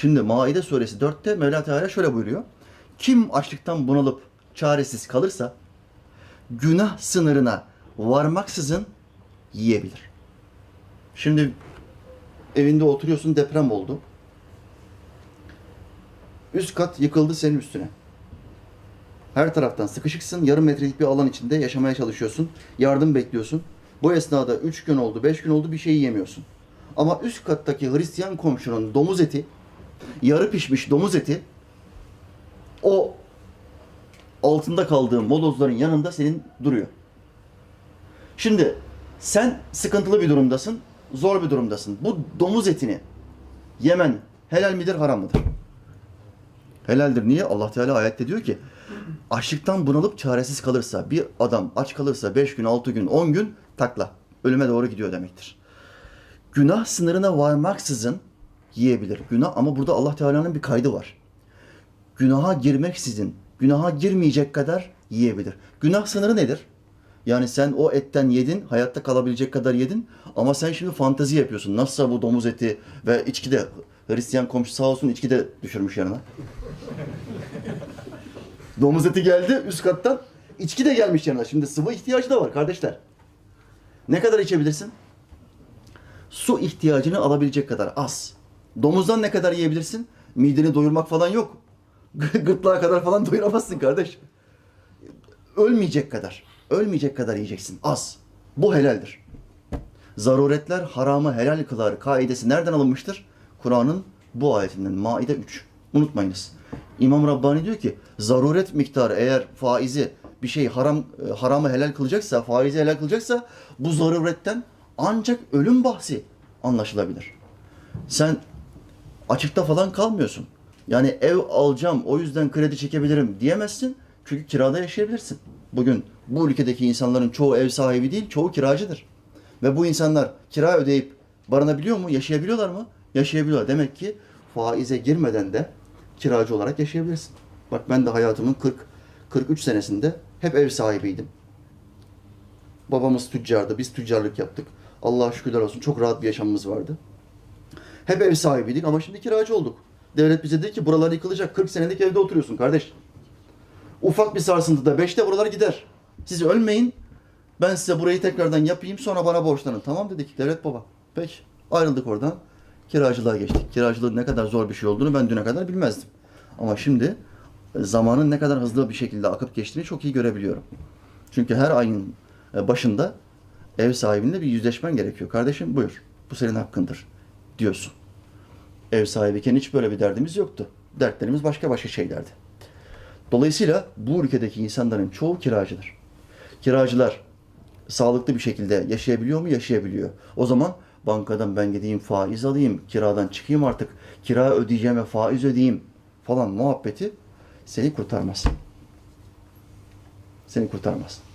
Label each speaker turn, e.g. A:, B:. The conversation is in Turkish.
A: Şimdi Maide suresi 4'te Mevla Teala şöyle buyuruyor. Kim açlıktan bunalıp çaresiz kalırsa günah sınırına varmaksızın yiyebilir. Şimdi evinde oturuyorsun deprem oldu. Üst kat yıkıldı senin üstüne. Her taraftan sıkışıksın. Yarım metrelik bir alan içinde yaşamaya çalışıyorsun. Yardım bekliyorsun. Bu esnada 3 gün oldu, 5 gün oldu bir şey yiyemiyorsun. Ama üst kattaki Hristiyan komşunun domuz eti, yarı pişmiş domuz eti o altında kaldığın molozların yanında senin duruyor. Şimdi sen sıkıntılı bir durumdasın, zor bir durumdasın. Bu domuz etini yemen helal midir, haram mıdır? Helaldir. Niye? Allah Teala ayette diyor ki açlıktan bunalıp çaresiz kalırsa, bir adam aç kalırsa 5 gün, 6 gün, 10 gün takla. Ölüme doğru gidiyor demektir. Günah sınırına varmaksızın yiyebilir. Günah ama burada Allah Teala'nın bir kaydı var. Günaha girmeksizin, günaha girmeyecek kadar yiyebilir. Günah sınırı nedir? Yani sen o etten yedin, hayatta kalabilecek kadar yedin ama sen şimdi fantezi yapıyorsun. Nasılsa bu domuz eti ve içki de Hristiyan komşu sağ olsun içki de düşürmüş yanına. Domuz eti geldi üst kattan. İçki de gelmiş yanına. Şimdi sıvı ihtiyacı da var kardeşler. Ne kadar içebilirsin? Su ihtiyacını alabilecek kadar az. Domuzdan ne kadar yiyebilirsin? Mideni doyurmak falan yok. Gırtlağa kadar falan doyuramazsın kardeş. Ölmeyecek kadar. Ölmeyecek kadar yiyeceksin. Az. Bu helaldir. Zaruretler haramı helal kılar kaidesi nereden alınmıştır? Kur'an'ın bu ayetinden. Maide 3. Unutmayınız. İmam Rabbani diyor ki zaruret miktarı eğer faizi bir şey haram e, haramı helal kılacaksa, faizi helal kılacaksa bu zaruretten ancak ölüm bahsi anlaşılabilir. Sen açıkta falan kalmıyorsun. Yani ev alacağım o yüzden kredi çekebilirim diyemezsin. Çünkü kirada yaşayabilirsin. Bugün bu ülkedeki insanların çoğu ev sahibi değil, çoğu kiracıdır. Ve bu insanlar kira ödeyip barınabiliyor mu? Yaşayabiliyorlar mı? Yaşayabiliyorlar. Demek ki faize girmeden de kiracı olarak yaşayabilirsin. Bak ben de hayatımın 40 43 senesinde hep ev sahibiydim. Babamız tüccardı, biz tüccarlık yaptık. Allah'a şükürler olsun çok rahat bir yaşamımız vardı. Hep ev sahibiydik ama şimdi kiracı olduk. Devlet bize dedi ki buralar yıkılacak. 40 senelik evde oturuyorsun kardeş. Ufak bir sarsıntıda 5'te buralar gider. Siz ölmeyin. Ben size burayı tekrardan yapayım sonra bana borçlanın. Tamam dedik devlet baba. Peki. Ayrıldık oradan. Kiracılığa geçtik. Kiracılığın ne kadar zor bir şey olduğunu ben düne kadar bilmezdim. Ama şimdi e, zamanın ne kadar hızlı bir şekilde akıp geçtiğini çok iyi görebiliyorum. Çünkü her ayın e, başında ev sahibinle bir yüzleşmen gerekiyor. Kardeşim buyur. Bu senin hakkındır diyorsun. Ev sahibiyken hiç böyle bir derdimiz yoktu. Dertlerimiz başka başka şeylerdi. Dolayısıyla bu ülkedeki insanların çoğu kiracıdır. Kiracılar sağlıklı bir şekilde yaşayabiliyor mu? Yaşayabiliyor. O zaman bankadan ben gideyim faiz alayım, kiradan çıkayım artık, kira ödeyeceğime faiz ödeyeyim falan muhabbeti seni kurtarmaz. Seni kurtarmaz.